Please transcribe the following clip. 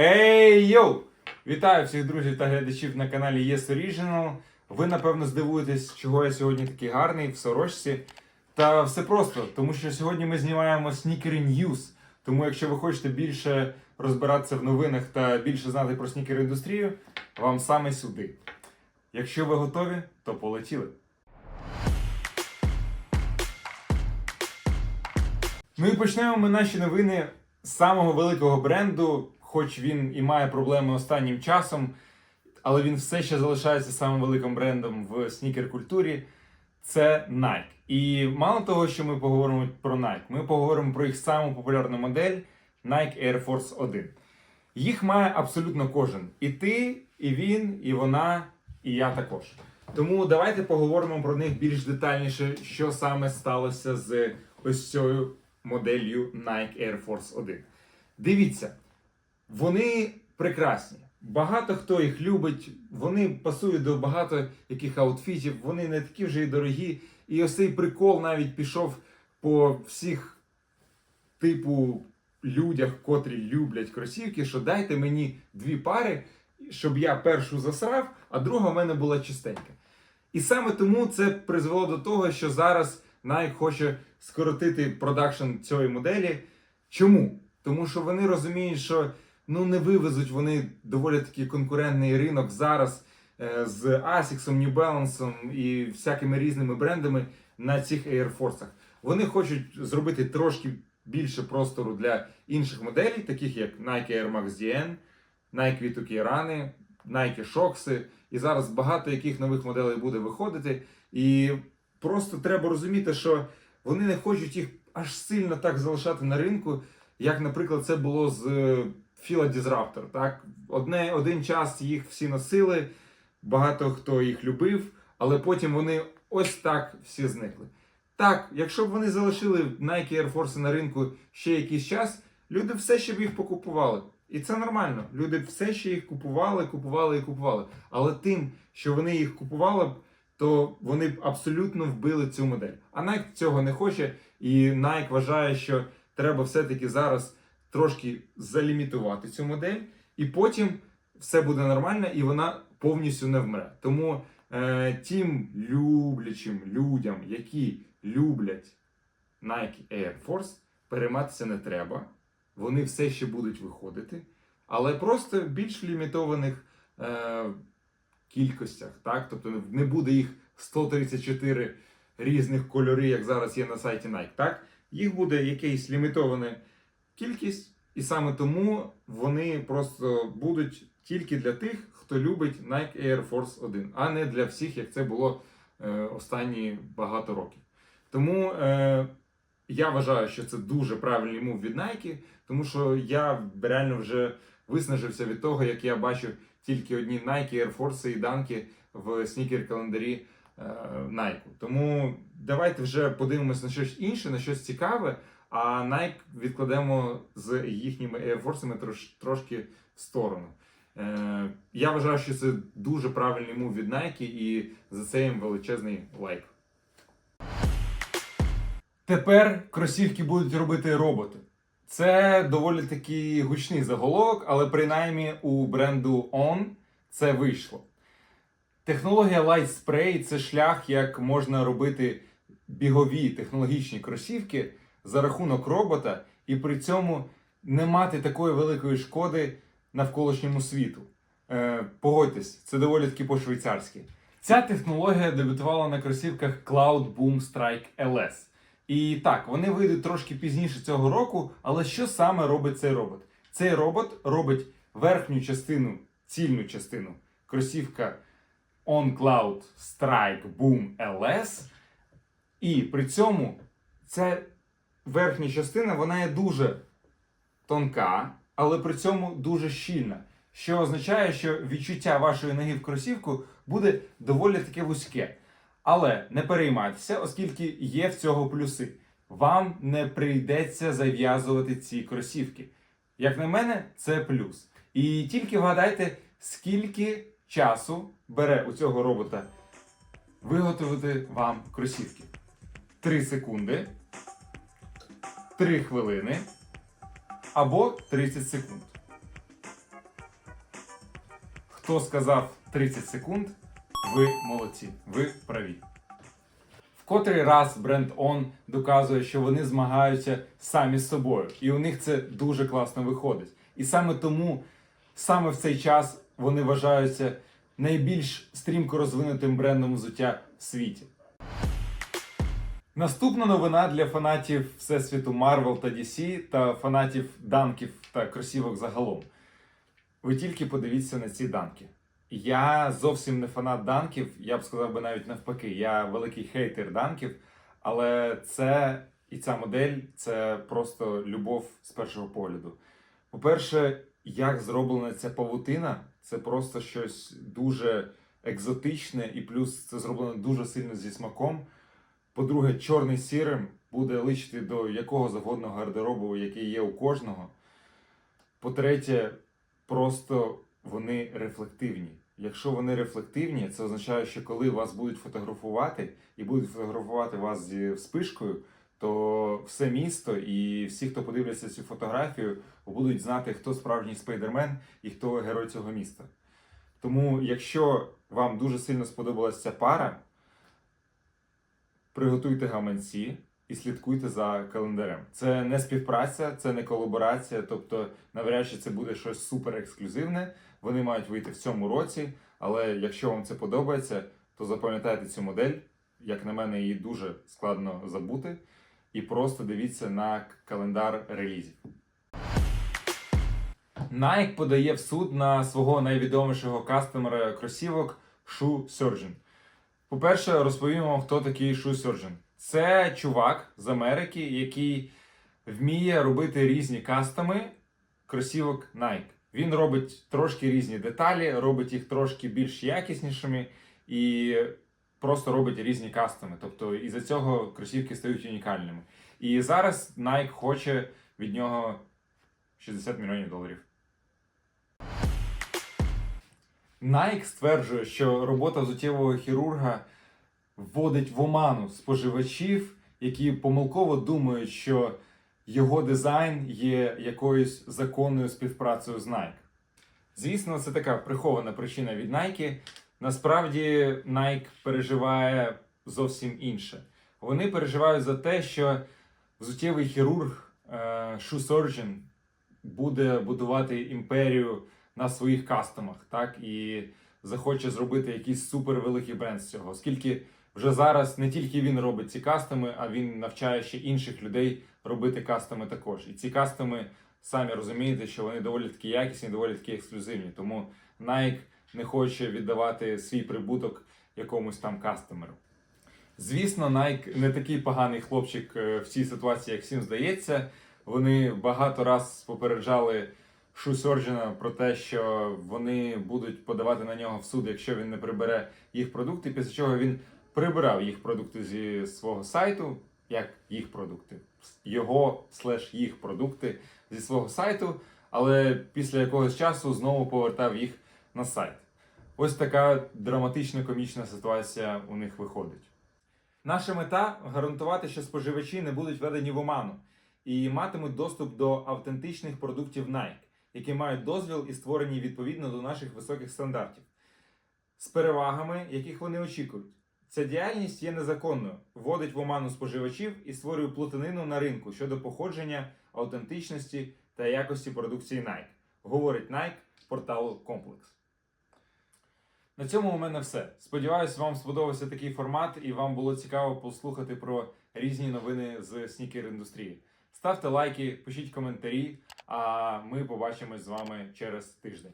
Ей йоу! Вітаю всіх друзів та глядачів на каналі Yes Original. Ви напевно здивуєтесь, чого я сьогодні такий гарний в сорочці. Та все просто, тому що сьогодні ми знімаємо Sneaker News. Тому, якщо ви хочете більше розбиратися в новинах та більше знати про снікер індустрію, вам саме сюди. Якщо ви готові, то полетіли. Ну і почнемо ми наші новини з самого великого бренду, хоч він і має проблеми останнім часом, але він все ще залишається самим великим брендом в снікер-культурі. Це Nike. І мало того, що ми поговоримо про Nike, ми поговоримо про їх саму популярну модель Nike Air Force 1. Їх має абсолютно кожен. І ти, і він, і вона, і я також. Тому давайте поговоримо про них більш детальніше, що саме сталося з ось цією моделлю Nike Air Force 1. Дивіться, вони прекрасні. Багато хто їх любить, вони пасують до багато яких аутфітів, вони не такі вже й дорогі. І ось цей прикол навіть пішов по всіх типу людях, котрі люблять кросівки, що дайте мені дві пари, щоб я першу засрав, а друга в мене була чистенька. І саме тому це призвело до того, що зараз Nike хоче скоротити продакшн цієї моделі. Чому? Тому що вони розуміють, що ну не вивезуть вони доволі такий конкурентний ринок зараз е, з Asics, New Balance і всякими різними брендами на цих Air Force. Вони хочуть зробити трошки більше простору для інших моделей, таких як Nike Air Max DN, Nike V2K Run, Nike Shox. І зараз багато яких нових моделей буде виходити. І просто треба розуміти, що вони не хочуть їх аж сильно так залишати на ринку, як, наприклад, це було з Fila Так? Одне, один час їх всі носили, багато хто їх любив, але потім вони ось так всі зникли. Так, якщо б вони залишили Nike Air Force на ринку ще якийсь час, люди все ще б їх покупували. І це нормально. Люди все ще їх купували, купували і купували. Але тим, що вони їх купували б, то вони б абсолютно вбили цю модель. А Nike цього не хоче, і Nike вважає, що треба все-таки зараз трошки залімітувати цю модель, і потім все буде нормально, і вона повністю не вмре. Тому е, тим люблячим людям, які люблять Nike Air Force, перейматися не треба. Вони все ще будуть виходити, але просто в більш лімітованих е, кількостях. Так? Тобто не буде їх 134 різних кольори, як зараз є на сайті Nike. Так? Їх буде якась лімітована кількість, і саме тому вони просто будуть тільки для тих, хто любить Nike Air Force 1, а не для всіх, як це було е, останні багато років. Тому е, я вважаю, що це дуже правильний мув від Nike, тому що я реально вже виснажився від того, як я бачу тільки одні Nike, Air Force і Данки в снікер-календарі е, Nike. Тому давайте вже подивимось на щось інше, на щось цікаве, а Nike відкладемо з їхніми Air Force трош, трошки в сторону. Е, я вважаю, що це дуже правильний мув від Nike і за це їм величезний лайк. Тепер кросівки будуть робити роботи. Це доволі такий гучний заголовок, але принаймні у бренду On це вийшло. Технологія Light Spray це шлях, як можна робити бігові технологічні кросівки за рахунок робота, і при цьому не мати такої великої шкоди навколишньому світу. Е, погодьтесь, це доволі таки по-швейцарськи. Ця технологія дебютувала на кросівках Cloud Boom Strike LS. І так, вони вийдуть трошки пізніше цього року, але що саме робить цей робот? Цей робот робить верхню частину, цільну частину кросівка OnCloud Strike Boom LS. І при цьому ця верхня частина вона є дуже тонка, але при цьому дуже щільна. Що означає, що відчуття вашої ноги в кросівку буде доволі таке вузьке. Але не переймайтеся, оскільки є в цього плюси. Вам не прийдеться зав'язувати ці кросівки. Як на мене, це плюс. І тільки вгадайте, скільки часу бере у цього робота виготовити вам кросівки. 3 секунди, 3 хвилини або 30 секунд. Хто сказав 30 секунд, ви молодці, ви праві. В котрий раз бренд On доказує, що вони змагаються самі з собою, і у них це дуже класно виходить. І саме тому, саме в цей час вони вважаються найбільш стрімко розвинутим брендом взуття в світі. Наступна новина для фанатів Всесвіту Marvel та DC та фанатів данків та кросівок загалом. Ви тільки подивіться на ці данки. Я зовсім не фанат данків, я б сказав би навіть навпаки. Я великий хейтер данків, але це і ця модель це просто любов з першого погляду. По-перше, як зроблена ця павутина, це просто щось дуже екзотичне, і плюс це зроблено дуже сильно зі смаком. По-друге, чорний сірим буде личити до якого завгодно гардеробу, який є у кожного. По-третє, просто вони рефлективні. Якщо вони рефлективні, це означає, що коли вас будуть фотографувати і будуть фотографувати вас зі вспишкою, то все місто і всі, хто подивляться цю фотографію, будуть знати, хто справжній спайдермен і хто герой цього міста. Тому, якщо вам дуже сильно сподобалася ця пара, приготуйте гаманці і слідкуйте за календарем. Це не співпраця, це не колаборація, тобто навряд чи це буде щось супер ексклюзивне. Вони мають вийти в цьому році. Але якщо вам це подобається, то запам'ятайте цю модель. Як на мене, її дуже складно забути. І просто дивіться на календар релізів. Nike подає в суд на свого найвідомішого кастомера кросівок Shoe Surgeon. По-перше, розповім вам, хто такий Surgeon. Це чувак з Америки, який вміє робити різні кастоми кросівок Nike. Він робить трошки різні деталі, робить їх трошки більш якіснішими і просто робить різні кастоми. Тобто із-за цього кросівки стають унікальними. І зараз Nike хоче від нього 60 мільйонів доларів. Nike стверджує, що робота взуттєвого хірурга вводить в оману споживачів, які помилково думають, що його дизайн є якоюсь законною співпрацею з Nike. Звісно, це така прихована причина від Nike. Насправді Nike переживає зовсім інше. Вони переживають за те, що взуттєвий хірург е, Shoe Surgeon буде будувати імперію на своїх кастомах, так і захоче зробити якийсь супервеликий бренд з цього, оскільки вже зараз не тільки він робить ці кастоми, а він навчає ще інших людей робити кастоми також. І ці кастоми, самі розумієте, що вони доволі такі якісні, доволі такі ексклюзивні. Тому Nike не хоче віддавати свій прибуток якомусь там кастомеру. Звісно, Nike не такий поганий хлопчик е, в цій ситуації, як всім здається. Вони багато раз попереджали Шусорджена про те, що вони будуть подавати на нього в суд, якщо він не прибере їх продукти. Після чого він прибирав їх продукти зі свого сайту, як їх продукти, його слеш їх продукти зі свого сайту, але після якогось часу знову повертав їх на сайт. Ось така драматична комічна ситуація у них виходить. Наша мета гарантувати, що споживачі не будуть введені в оману і матимуть доступ до автентичних продуктів Nike, які мають дозвіл і створені відповідно до наших високих стандартів, з перевагами, яких вони очікують. Ця діяльність є незаконною, вводить в оману споживачів і створює плутанину на ринку щодо походження, аутентичності та якості продукції Nike, говорить Nike порталу Комплекс. На цьому у мене все. Сподіваюсь, вам сподобався такий формат і вам було цікаво послухати про різні новини з снікер індустрії. Ставте лайки, пишіть коментарі, а ми побачимось з вами через тиждень.